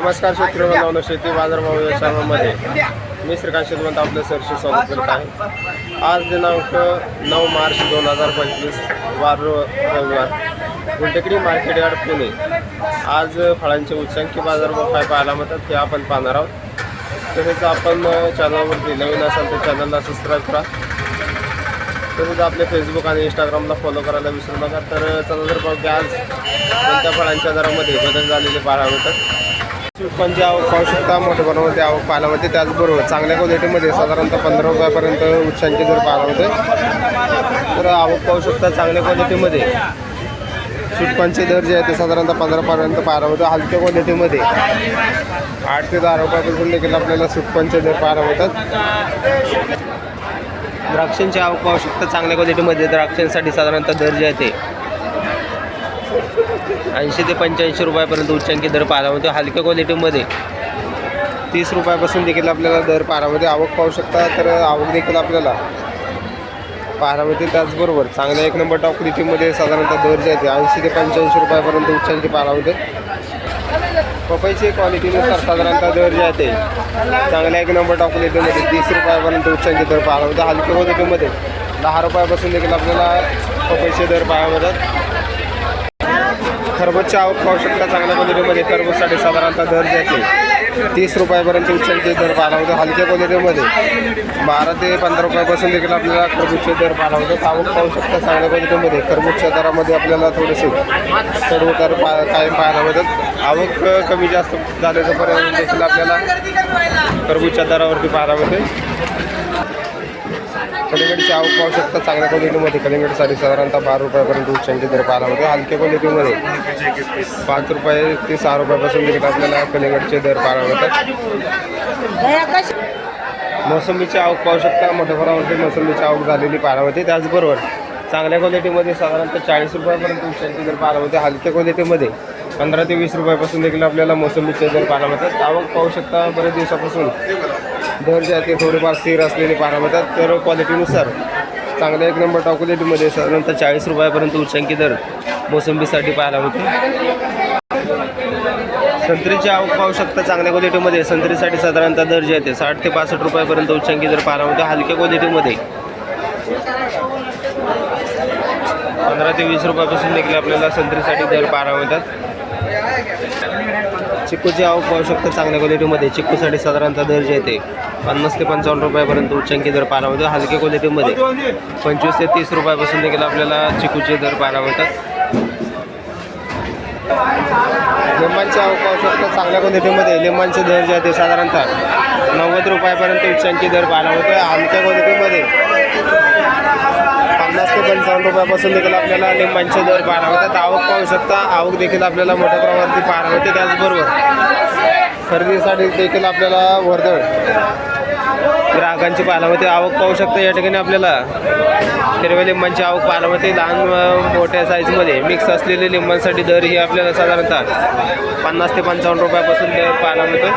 नमस्कार शेतकरी बनवलं शेती बाजारभाव या चॅनलमध्ये मी श्रीकांत शेतवंत आपलं सरशी स्वागत करत आहे. आज दिनांक नऊ मार्च दोन हजार पंचवीस वार रविवार. Gultekdi market yard Pune. आज फळांचे उच्चांकी बाजारभाव काय पाहायला मिळतात ते आपण पाहणार आहोत. तसेच आपण चॅनलवरती नवीन असाल तर चॅनलला सबस्क्राईब करा. तसेच आपले फेसबुक आणि इंस्टाग्रामला फॉलो करायला विसरू नका. तर चला जर बघ आज कोणत्या फळांच्या दरामध्ये बदल झालेले पाहायला मिळतात. पण आवक पाहू शकता मोठ्या प्रमाणामध्ये आवक पाहायला मिळते. त्याचबरोबर चांगल्या क्वालिटीमध्ये साधारणतः पंधरा रुपयापर्यंत उच्चांचे दर पाहायला मिळते तर आवक पाहू शकता चांगल्या क्वालिटीमध्ये सुटपांचे दर जे आहे ते साधारणतः पंधरापर्यंत पाहायला मिळतो. हलक्या क्वालिटीमध्ये आठ ते दहा रुपयापासून देखील आपल्याला सुटपांचे दर पाहायला मिळतात. द्राक्षांची आवक पाहू शकता चांगल्या क्वालिटीमध्ये द्राक्षांसाठी साधारणतः दर जे आहे ते ऐंशी ते पंच्याऐंशी रुपयापर्यंत उच्चांकी दर पाहायला मिळतो. हलक्या क्वालिटीमध्ये तीस रुपयापासून देखील आपल्याला दर पारामध्ये आवक पाहू शकता तर आवक देखील आपल्याला पारामध्ये त्याचबरोबर चांगल्या एक नंबर टॉप क्वालिटीमध्ये साधारणतः दर जे आहे ऐंशी ते पंच्याऐंशी रुपयापर्यंत उच्चांकी पारामध्ये मिळते. पपईची क्वालिटीनुसार साधारणतः दर जे आहे ते चांगल्या एक नंबर टॉप क्वालिटीमध्ये तीस रुपयापर्यंत उच्चांकी दर पाहायला मिळते. हलक्या क्वालिटीमध्ये दहा रुपयापासून देखील आपल्याला पपईचे दर पाहायला मिळतात. खरबूजची आवक पाहू शकता चांगल्या क्वालिटीमध्ये खरबूजसाठी साधारणतः दर जे आहे तीस रुपयापर्यंत उच्चांचे दर पाहायला होते. हलक्या क्वालिटीमध्ये बारा ते पंधरा रुपयापासून देखील आपल्याला खरबूजचे दर पाहायला होते. आवक पाहू शकता चांगल्या क्वालिटीमध्ये खरबूजच्या दरामध्ये आपल्याला थोडेसे चढ उतार पा कायम पाहायला मिळतात. आवक कमी जास्त झाल्याचं पर्यंत देखील आपल्याला खरबूजच्या दरावरती पाहायला मिळते. कलिंगडची आवक पाहू शकता. चांगल्या क्वालिटीमध्ये कलिंगडसाठी साधारणतः बारा रुपयापर्यंत उच्चांकी दर पाहायला होते हलक्या क्वालिटीमध्ये पाच रुपये ते सहा रुपयापासून देखील आपल्याला कलिंगडचे दर पाहायला होतात मोसंबीची आवक पाहू शकता. मोठ्या प्रमाणावरती मोसंबीची आवक झालेली पाहायला होते त्याचबरोबर चांगल्या क्वालिटीमध्ये साधारणतः चाळीस रुपयापर्यंत उच्चांकी दर पाहायला होते हलक्या क्वालिटीमध्ये पंधरा ते वीस रुपयापासून देखील आपल्याला मोसंबीचे दर पाहायला मिळतात. आवक पाहू शकता बरेच दिवसापासून. दर जे आहे ते थोडेफार स्थिर असलेले पाहायला मिळतात. तर क्वालिटीनुसार चांगल्या एक नंबर टॉप क्वालिटीमध्ये साधारणतः चाळीस रुपयापर्यंत उच्चांकी दर मोसंबीसाठी पाहायला मिळते. संत्रीची आवक पाहू शकता चांगल्या क्वालिटीमध्ये संत्रीसाठी साधारणतः दर जे आहे साठ ते पासष्ट रुपयापर्यंत उच्चांकी दर पाहायला मिळते. हलक्या क्वालिटीमध्ये पंधरा ते वीस रुपयापासून देखील आपल्याला संत्रीसाठी दर पाहायला मिळतात. चिक्कूची आवक पाहू शकता चांगल्या क्वालिटीमध्ये चिक्कूसाठी साधारणतः दर जे पन्नास ते पंचावन्न रुपयापर्यंत उच्चांकी दर पाहायला मिळतो हलक्या क्वालिटीमध्ये पंचवीस ते तीस रुपयापासून देखील आपल्याला चिक्कूचे दर पाहायला मिळतात. लिंबांची आवक पाहू शकता चांगल्या क्वालिटीमध्ये लिंबांचे दर जे आहे साधारणतः नव्वद रुपयापर्यंत उच्चांकी दर पाहायला मिळतो हलक्या क्वालिटीमध्ये रुपयापासून देखील आपल्याला लिंबांचे दर पाहायला मिळतात. आवक पाहू शकता आवक देखील आपल्याला मोठ्या प्रमाणावरती पाहायला मिळते त्याचबरोबर खरेदीसाठी देखील आपल्याला वर्दळ ग्राहकांची पाहायला मिळते. आवक पाहू शकता या ठिकाणी आपल्याला हिरव्या लिंबांची आवक पाहायला मिळते. लहान मोठ्या साईजमध्ये मिक्स असलेले लिंबांसाठी दर ही आपल्याला साधारणतः पन्नास ते पंचावन्न रुपयापासून दर पाहायला मिळतो